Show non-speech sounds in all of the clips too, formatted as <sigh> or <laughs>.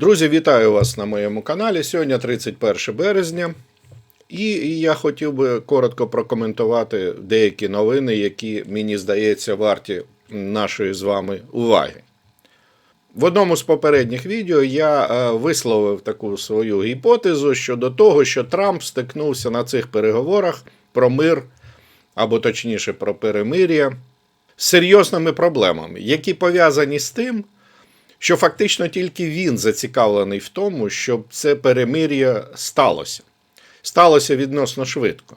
Друзі, вітаю вас на моєму каналі. Сьогодні 31 березня. І я хотів би коротко прокоментувати деякі новини, які, мені здається, варті нашої з вами уваги. В одному з попередніх відео я е, висловив таку свою гіпотезу щодо того, що Трамп стикнувся на цих переговорах про мир, або точніше про перемир'я, з серйозними проблемами, які пов'язані з тим, що фактично тільки він зацікавлений в тому, щоб це перемир'я сталося. Сталося відносно швидко.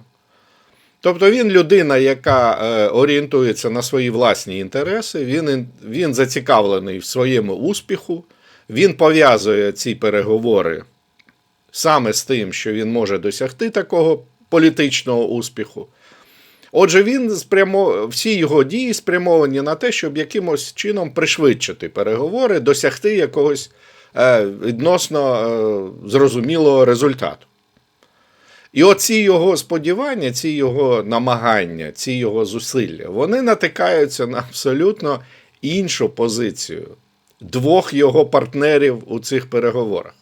Тобто він людина, яка е, орієнтується на свої власні інтереси, він, він зацікавлений в своєму успіху, він пов'язує ці переговори саме з тим, що він може досягти такого політичного успіху. Отже, він спрямо... всі його дії спрямовані на те, щоб якимось чином пришвидшити переговори, досягти якогось е, відносно е, зрозумілого результату. І оці його сподівання, ці його намагання, ці його зусилля, вони натикаються на абсолютно іншу позицію двох його партнерів у цих переговорах.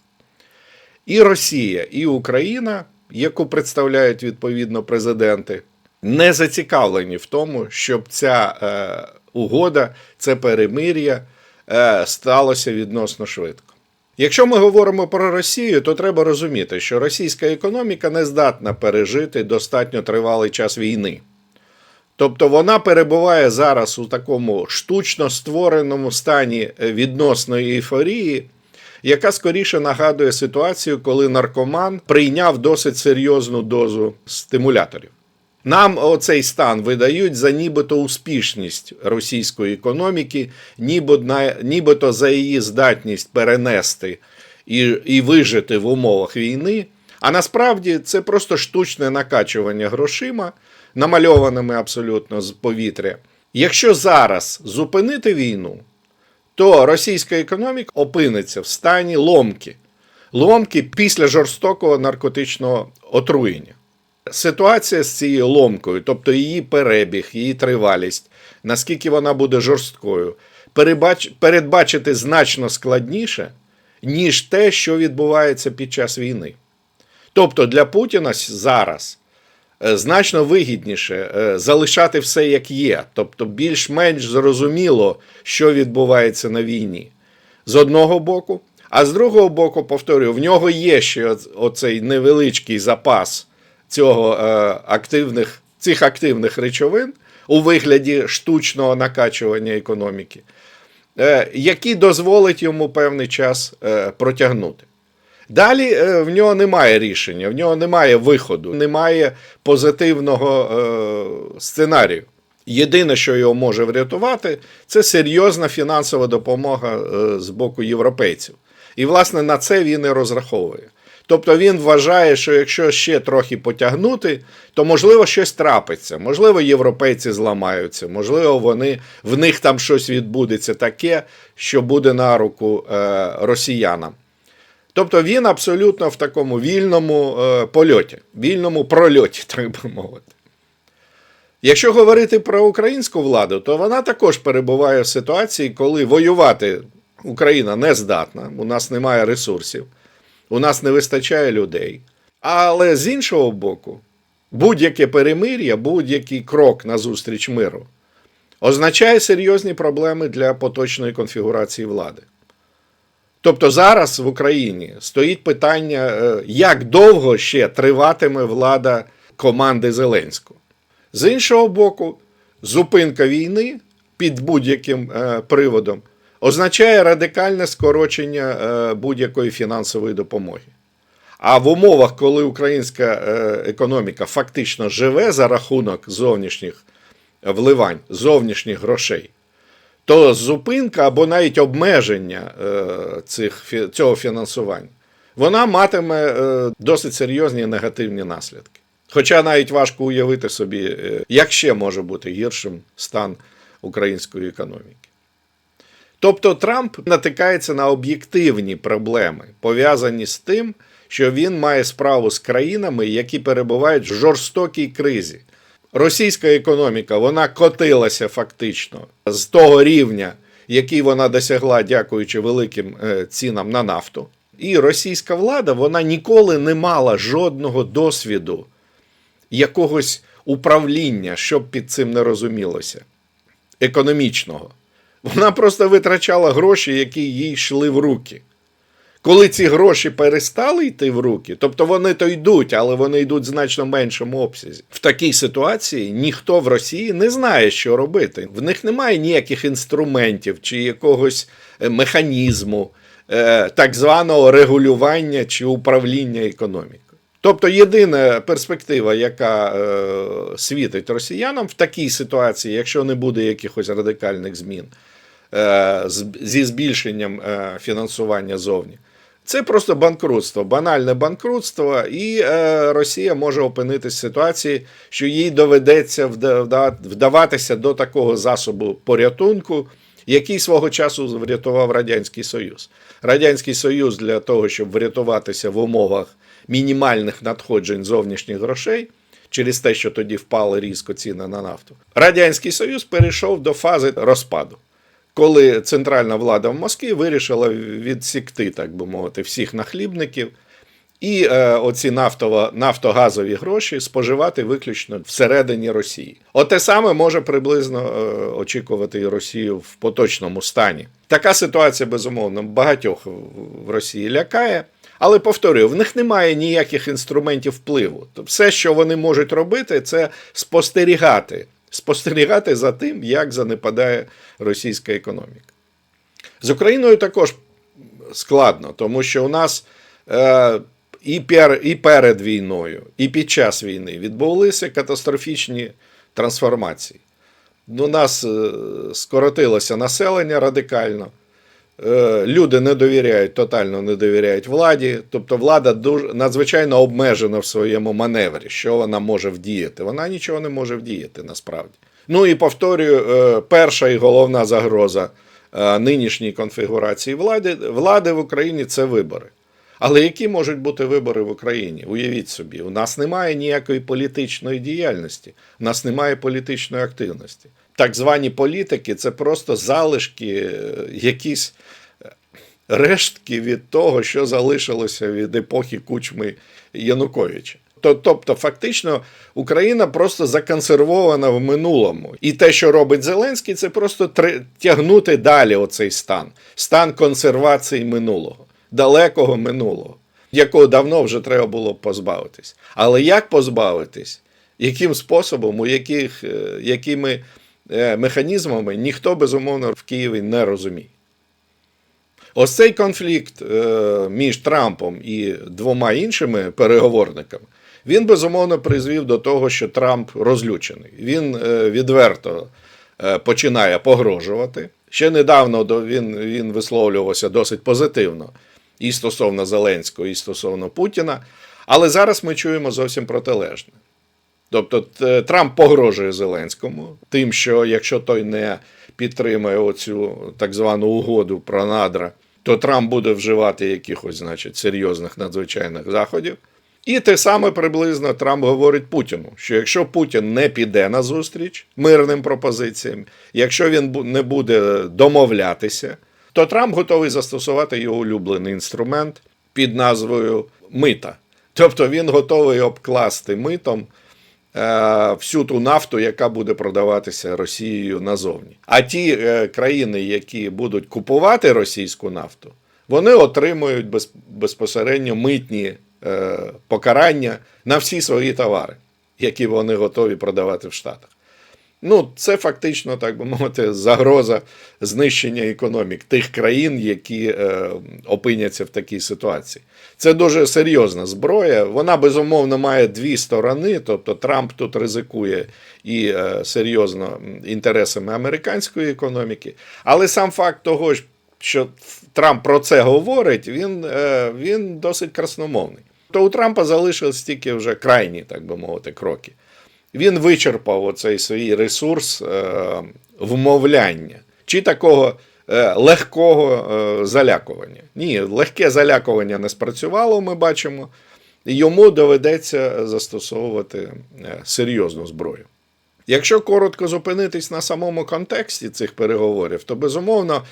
І Росія, і Україна, яку представляють відповідно президенти, не зацікавлені в тому, щоб ця е, угода, це перемир'я е, сталося відносно швидко. Якщо ми говоримо про Росію, то треба розуміти, що російська економіка не здатна пережити достатньо тривалий час війни. Тобто вона перебуває зараз у такому штучно створеному стані відносної ейфорії, яка скоріше нагадує ситуацію, коли наркоман прийняв досить серйозну дозу стимуляторів. Нам оцей стан видають за нібито успішність російської економіки, нібито за її здатність перенести і, і вижити в умовах війни. А насправді це просто штучне накачування грошима, намальованими абсолютно з повітря. Якщо зараз зупинити війну, то російська економіка опиниться в стані ломки, ломки після жорстокого наркотичного отруєння. Ситуація з цією ломкою, тобто її перебіг, її тривалість, наскільки вона буде жорсткою, передбачити значно складніше, ніж те, що відбувається під час війни. Тобто для Путіна зараз е, значно вигідніше е, залишати все як є, тобто більш-менш зрозуміло, що відбувається на війні. З одного боку, а з другого боку, повторюю, в нього є ще оцей невеличкий запас цього е, активних, цих активних речовин у вигляді штучного накачування економіки, е, які дозволить йому певний час е, протягнути. Далі в нього немає рішення, в нього немає виходу, немає позитивного сценарію. Єдине, що його може врятувати, це серйозна фінансова допомога з боку європейців. І, власне, на це він і розраховує. Тобто він вважає, що якщо ще трохи потягнути, то можливо щось трапиться. Можливо, європейці зламаються, можливо, вони, в них там щось відбудеться таке, що буде на руку е, росіянам. Тобто він абсолютно в такому вільному е, польоті, вільному прольоті, <laughs> так би мовити. Якщо говорити про українську владу, то вона також перебуває в ситуації, коли воювати Україна не здатна, у нас немає ресурсів у нас не вистачає людей. Але з іншого боку, будь-яке перемир'я, будь-який крок назустріч миру означає серйозні проблеми для поточної конфігурації влади. Тобто зараз в Україні стоїть питання, е, як довго ще триватиме влада команди Зеленського. З іншого боку, зупинка війни під будь-яким е, приводом означає радикальне скорочення е, будь-якої фінансової допомоги. А в умовах, коли українська е, економіка фактично живе за рахунок зовнішніх вливань, зовнішніх грошей, то зупинка або навіть обмеження е, цих, цього фінансування, вона матиме досить серйозні негативні наслідки. Хоча навіть важко уявити собі, як ще може бути гіршим стан української економіки. Тобто Трамп натикається на об'єктивні проблеми, пов'язані з тим, що він має справу з країнами, які перебувають в жорстокій кризі. Російська економіка вона котилася фактично з того рівня, який вона досягла, дякуючи великим е, цінам на нафту. І російська влада вона ніколи не мала жодного досвіду якогось управління, щоб під цим не розумілося, економічного. Вона просто витрачала гроші, які їй йшли в руки. Коли ці гроші перестали йти в руки, тобто вони то йдуть, але вони йдуть в значно меншому обсязі. В такій ситуації ніхто в Росії не знає, що робити. В них немає ніяких інструментів чи якогось е, механізму е, так званого регулювання чи управління економікою. Тобто єдина перспектива, яка е, світить росіянам в такій ситуації, якщо не буде якихось радикальних змін е, зі збільшенням е, фінансування зовні, це просто банкрутство, банальне банкрутство, і е, Росія може опинитися в ситуації, що їй доведеться вда- вда- вдаватися до такого засобу порятунку, який свого часу врятував Радянський Союз. Радянський Союз для того, щоб врятуватися в умовах мінімальних надходжень зовнішніх грошей. Через те, що тоді впали різко ціни на нафту, Радянський Союз перейшов до фази розпаду коли центральна влада в Москві вирішила відсікти, так би мовити, всіх нахлібників, і е, оці нафтово, нафтогазові гроші споживати виключно всередині Росії. Оте саме може приблизно е, очікувати Росію в поточному стані. Така ситуація, безумовно, багатьох в- в Росії лякає. Але повторюю, в них немає ніяких інструментів впливу. Тобто все, що вони можуть робити, це спостерігати. Спостерігати за тим, як занепадає російська економіка. З Україною також складно, тому що у нас е, і, пер, і перед війною, і під час війни відбулися катастрофічні трансформації. У нас е, скоротилося населення радикально. Е, Люди не довіряють, тотально не довіряють владі. Тобто влада дуже надзвичайно обмежена в своєму маневрі, що вона може вдіяти. Вона нічого не може вдіяти насправді. Ну і повторюю, е, перша і головна загроза нинішньої конфігурації влади, влади в Україні це вибори. Але які можуть бути вибори в Україні? Уявіть собі, у нас немає ніякої політичної діяльності, у нас немає політичної активності. Так звані політики це просто залишки, е, якісь е, рештки від того, що залишилося від епохи кучми Януковича. Тобто, фактично, Україна просто законсервована в минулому. І те, що робить Зеленський, це просто тягнути далі оцей стан, стан консервації минулого, далекого минулого, якого давно вже треба було позбавитись. Але як позбавитись? Яким способом, у яких, е, якими е, механізмами, ніхто безумовно в Києві не розуміє. Ось цей конфлікт е, між Трампом і двома іншими переговорниками, він безумовно призвів до того, що Трамп розлючений. Він відверто починає погрожувати. Ще недавно він, він висловлювався досить позитивно і стосовно Зеленського, і стосовно Путіна. Але зараз ми чуємо зовсім протилежне. Тобто Трамп погрожує Зеленському тим, що якщо той не підтримає оцю так звану угоду про надра, то Трамп буде вживати якихось, значить, серйозних надзвичайних заходів. І те саме приблизно Трамп говорить Путіну, що якщо Путін не піде на зустріч мирним пропозиціям, якщо він не буде домовлятися, то Трамп готовий застосувати його улюблений інструмент під назвою мита. Тобто він готовий обкласти митом е, всю ту нафту, яка буде продаватися Росією назовні. А ті е, країни, які будуть купувати російську нафту, вони отримують без, безпосередньо митні е, покарання на всі свої товари, які вони готові продавати в Штатах. Ну, це фактично, так би мовити, загроза знищення економік тих країн, які е, опиняться в такій ситуації. Це дуже серйозна зброя. Вона безумовно має дві сторони. Тобто Трамп тут ризикує і е, серйозно інтересами американської економіки. Але сам факт того, що Трамп про це говорить, він, е, він досить красномовний. То у Трампа залишились тільки вже крайні, так би мовити, кроки він вичерпав оцей свій ресурс е, вмовляння чи такого е, легкого е, залякування. Ні, легке залякування не спрацювало, ми бачимо. Йому доведеться застосовувати серйозну зброю. Якщо коротко зупинитись на самому контексті цих переговорів, то безумовно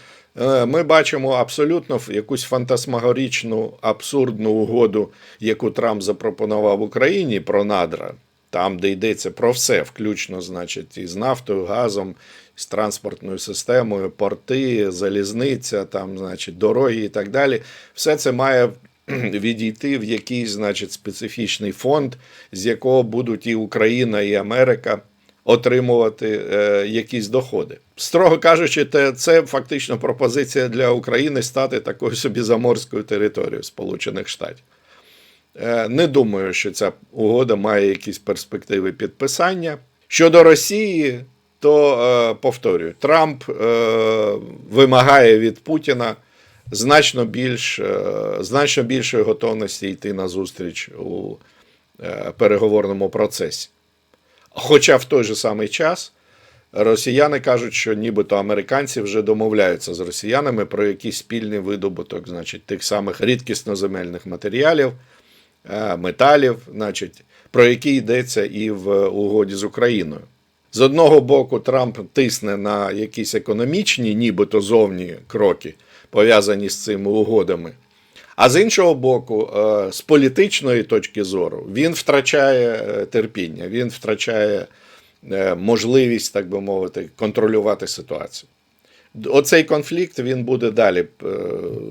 ми бачимо абсолютно якусь фантасмагорічну абсурдну угоду, яку Трамп запропонував Україні про надра, там, де йдеться про все, включно, значить, і нафтою, газом, з транспортною системою, порти, залізниця, там, значить, дороги і так далі. Все це має <clears throat> відійти в якийсь, значить, специфічний фонд, з якого будуть і Україна, і Америка отримувати е, якісь доходи. Строго кажучи, те, це фактично пропозиція для України стати такою собі заморською територією Сполучених Штатів. Е, Не думаю, що ця угода має якісь перспективи підписання. Щодо Росії, то е, повторюю, Трамп е, вимагає від Путіна значно більш значно більшої готовності йти на зустріч у переговорному процесі. Хоча в той же самий час росіяни кажуть, що нібито американці вже домовляються з росіянами про якийсь спільний видобуток, значить, тих самих рідкісноземельних матеріалів, металів, значить, про які йдеться і в угоді з Україною. З одного боку, Трамп тисне на якісь економічні, нібито зовні кроки, пов'язані з цими угодами. А з іншого боку, е, з політичної точки зору, він втрачає е, терпіння, він втрачає е, можливість, так би мовити, контролювати ситуацію. Оцей конфлікт він буде далі е,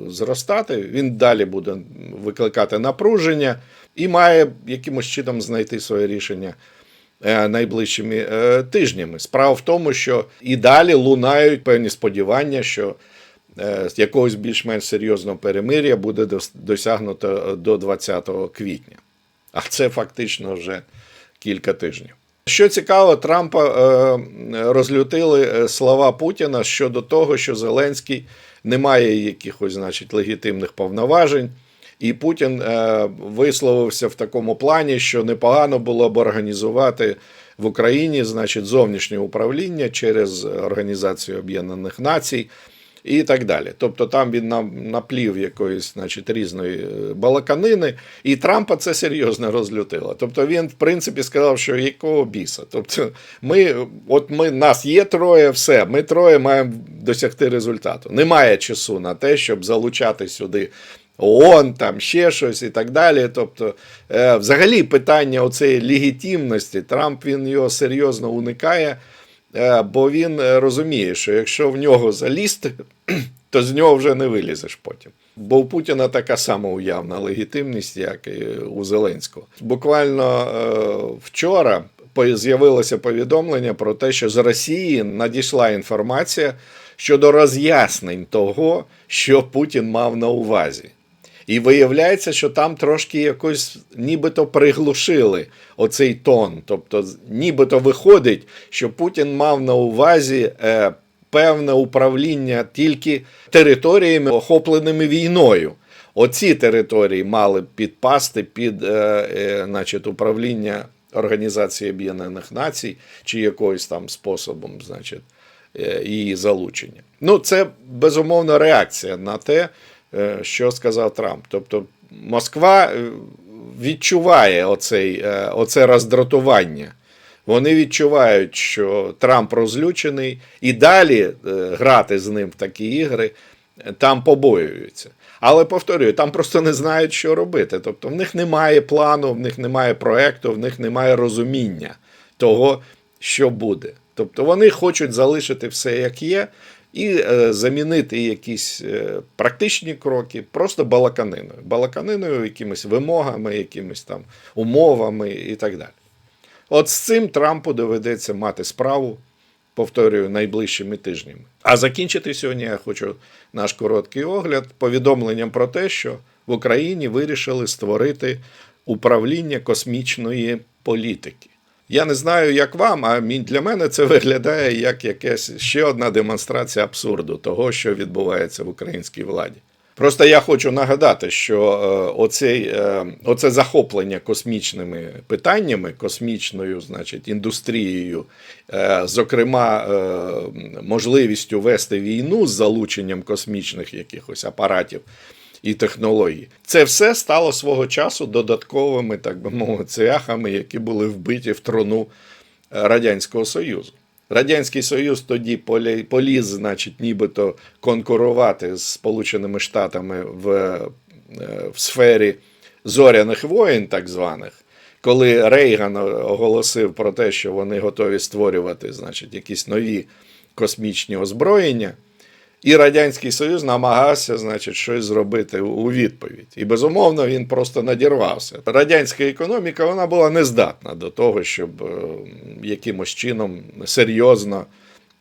зростати, він далі буде викликати напруження і має якимось чином знайти своє рішення е, найближчими е, тижнями. Справа в тому, що і далі лунають певні сподівання, що якогось більш-менш серйозного перемир'я буде досягнуто до 20 квітня. А це фактично вже кілька тижнів. Що цікаво, Трампа е, розлютили е, слова Путіна щодо того, що Зеленський не має якихось, значить, легітимних повноважень. І Путін е, висловився в такому плані, що непогано було б організувати в Україні, значить, зовнішнє управління через Організацію Об'єднаних Націй і так далі. Тобто там він нам наплів якоїсь, значить, різної е, балаканини, і Трампа це серйозно розлютило. Тобто він, в принципі, сказав, що якого біса. Тобто, ми, от ми нас є троє, все, ми троє маємо досягти результату. Немає часу на те, щоб залучати сюди. ООН, там ще щось і так далі. Тобто, е, взагалі, питання оцеї легітимності, Трамп він його серйозно уникає, бо він е, розуміє, що якщо в нього залізти, <clears throat> то з нього вже не вилізеш потім. Бо у Путіна така сама уявна легітимність, як і у Зеленського. Буквально е, вчора з'явилося повідомлення про те, що з Росії надійшла інформація щодо роз'яснень того, що Путін мав на увазі. І виявляється, що там трошки якось нібито приглушили оцей тон. Тобто, нібито виходить, що Путін мав на увазі е, певне управління тільки територіями, охопленими війною. Оці території мали підпасти під е, е, значить, управління Організації Об'єднаних Націй чи якоюсь там способом, значить, е, її залучення. Ну, це безумовно реакція на те, що сказав Трамп. Тобто Москва е, відчуває оцей, е, оце роздратування. Вони відчувають, що Трамп розлючений, і далі е, грати з ним в такі ігри е, там побоюються. Але повторюю, там просто не знають, що робити. Тобто в них немає плану, в них немає проекту, в них немає розуміння того, що буде. Тобто вони хочуть залишити все як є, і е, замінити якісь е, практичні кроки просто балаканиною. Балаканиною, якимись вимогами, якимись там умовами і так далі. От з цим Трампу доведеться мати справу, повторюю, найближчими тижнями. А закінчити сьогодні я хочу наш короткий огляд повідомленням про те, що в Україні вирішили створити управління космічної політики. Я не знаю, як вам, а для мене це виглядає як якась ще одна демонстрація абсурду того, що відбувається в українській владі. Просто я хочу нагадати, що е, оцей, е, оце захоплення космічними питаннями, космічною, значить, індустрією, е, зокрема, можливістю вести війну з залученням космічних якихось апаратів і технологій, це все стало свого часу додатковими, так би мовити, цвяхами, які були вбиті в трону Радянського Союзу. Радянський Союз тоді поліз, значить, нібито конкурувати з Сполученими Штатами в, е, в сфері зоряних воєн, так званих, коли Рейган оголосив про те, що вони готові створювати, значить, якісь нові космічні озброєння. І Радянський Союз намагався, значить, щось зробити у відповідь. І безумовно він просто надірвався. Радянська економіка вона була нездатна до того, щоб е, якимось чином серйозно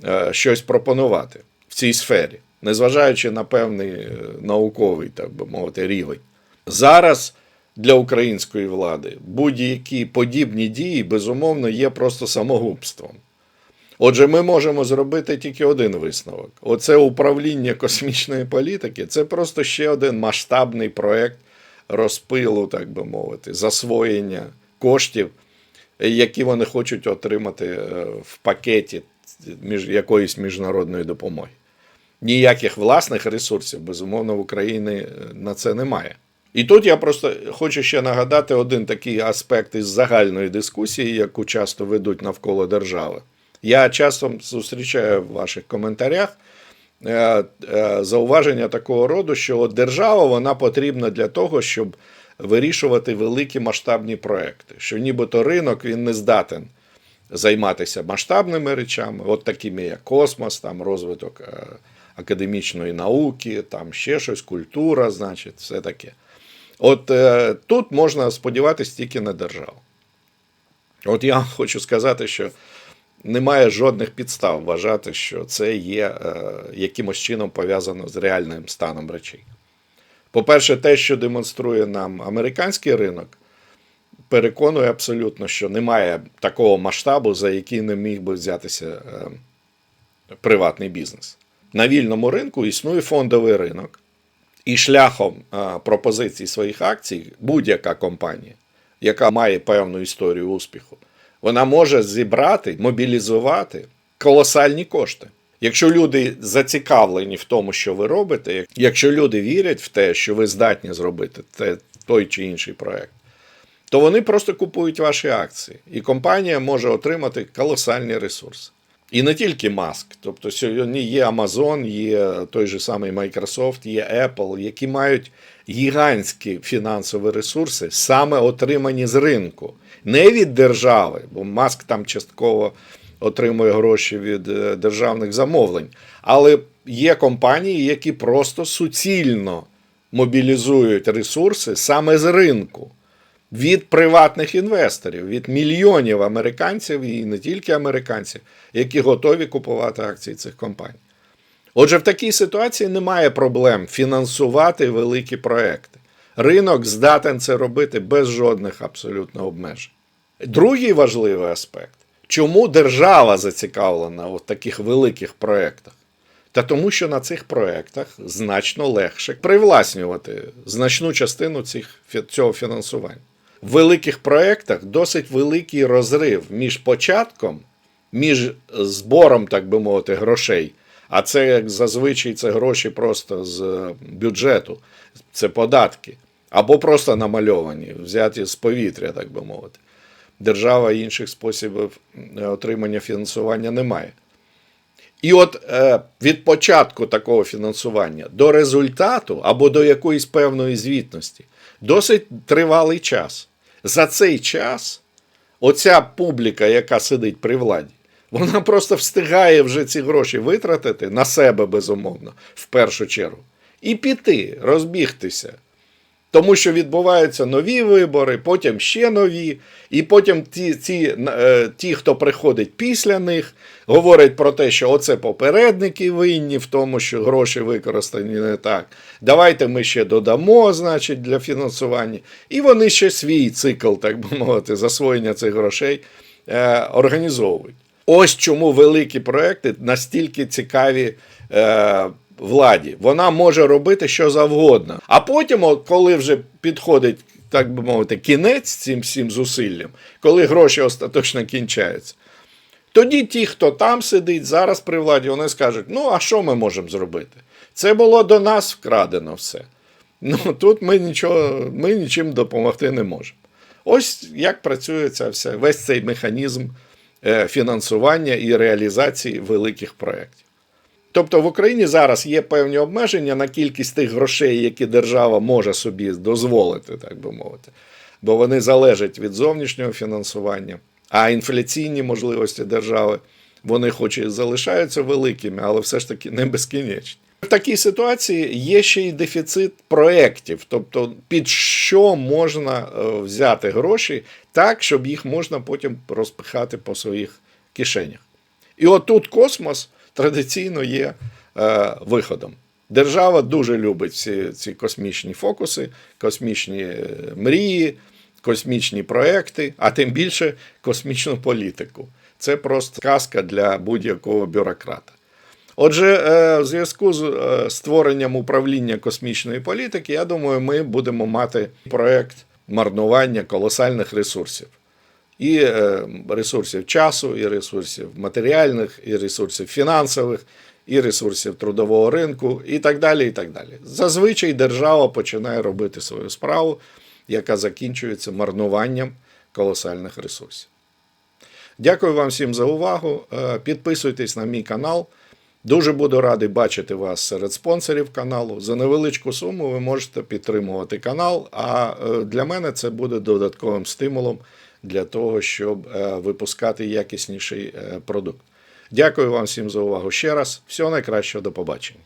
е, щось пропонувати в цій сфері, незважаючи на певний е, науковий, так би мовити, рівень. Зараз для української влади будь-які подібні дії, безумовно, є просто самогубством. Отже, ми можемо зробити тільки один висновок: оце управління космічної політики це просто ще один масштабний проект розпилу, так би мовити, засвоєння коштів, які вони хочуть отримати е, в пакеті між якоїсь міжнародної допомоги. Ніяких власних ресурсів, безумовно, в Україні е, на це немає. І тут я просто хочу ще нагадати один такий аспект із загальної дискусії, яку часто ведуть навколо держави. Я часто зустрічаю в ваших коментарях е, е, зауваження такого роду, що держава вона потрібна для того, щоб вирішувати великі масштабні проекти. Що нібито ринок він не здатен займатися масштабними речами, от такими як космос, там розвиток е, академічної науки, там ще щось, культура, значить, все таке. От е, тут можна сподіватися тільки на державу. От я хочу сказати, що немає жодних підстав вважати, що це є е, якимось чином пов'язано з реальним станом речей. По-перше, те, що демонструє нам американський ринок, переконує абсолютно, що немає такого масштабу, за який не міг би взятися е, приватний бізнес. На вільному ринку існує фондовий ринок, і шляхом е, пропозиції своїх акцій будь-яка компанія, яка має певну історію успіху, вона може зібрати, мобілізувати колосальні кошти. Якщо люди зацікавлені в тому, що ви робите, якщо люди вірять в те, що ви здатні зробити те, той чи інший проект, то вони просто купують ваші акції, і компанія може отримати колосальні ресурси. І не тільки Маск, тобто сьогодні є Amazon, є той же самий Microsoft, є Apple, які мають гігантські фінансові ресурси, саме отримані з ринку, не від держави, бо Маск там частково отримує гроші від е, державних замовлень. Але є компанії, які просто суцільно мобілізують ресурси саме з ринку. Від приватних інвесторів, від мільйонів американців і не тільки американців, які готові купувати акції цих компаній. Отже, в такій ситуації немає проблем фінансувати великі проекти. Ринок здатен це робити без жодних абсолютно обмежень. Другий важливий аспект чому держава зацікавлена у таких великих проєктах? Та тому, що на цих проєктах значно легше привласнювати значну частину цих, цього фінансування. В великих проєктах досить великий розрив між початком, між збором, так би мовити, грошей. А це як зазвичай це гроші просто з бюджету, це податки, або просто намальовані, взяті з повітря, так би мовити. Держава інших способів отримання фінансування не має. І от е, від початку такого фінансування до результату або до якоїсь певної звітності досить тривалий час. За цей час оця публіка, яка сидить при владі, вона просто встигає вже ці гроші витратити на себе, безумовно, в першу чергу, і піти, розбігтися. Тому що відбуваються нові вибори, потім ще нові, і потім ті, ті, е, ті, хто приходить після них, говорять про те, що оце попередники винні в тому, що гроші використані не так. Давайте ми ще додамо, значить, для фінансування. І вони ще свій цикл, так би мовити, засвоєння цих грошей е, організовують. Ось чому великі проекти настільки цікаві. Е, владі. Вона може робити що завгодно. А потім, коли вже підходить, так би мовити, кінець цим всім зусиллям, коли гроші остаточно кінчаються, тоді ті, хто там сидить зараз при владі, вони скажуть: ну, а що ми можемо зробити? Це було до нас вкрадено все. Ну тут ми нічого, ми нічим допомогти не можемо. Ось як працює ця вся, весь цей механізм е, фінансування і реалізації великих проєктів. Тобто в Україні зараз є певні обмеження на кількість тих грошей, які держава може собі дозволити, так би мовити, бо вони залежать від зовнішнього фінансування, а інфляційні можливості держави вони хоч і залишаються великими, але все ж таки не безкінечні. В такій ситуації є ще й дефіцит проєктів, тобто під що можна е, взяти гроші так, щоб їх можна потім розпихати по своїх кишенях. І отут космос традиційно є е, виходом. Держава дуже любить ці, ці космічні фокуси, космічні е, мрії, космічні проекти, а тим більше космічну політику. Це просто казка для будь-якого бюрократа. Отже, е, в зв'язку з е, створенням управління космічної політики, я думаю, ми будемо мати проект марнування колосальних ресурсів. І е, ресурсів часу, і ресурсів матеріальних, і ресурсів фінансових, і ресурсів трудового ринку, і так далі. і так далі. Зазвичай держава починає робити свою справу, яка закінчується марнуванням колосальних ресурсів. Дякую вам всім за увагу. Е, Підписуйтесь на мій канал. Дуже буду радий бачити вас серед спонсорів каналу. За невеличку суму ви можете підтримувати канал. А е, для мене це буде додатковим стимулом для того, щоб е, випускати якісніший е, продукт. Дякую вам всім за увагу ще раз. Всього найкращого, до побачення.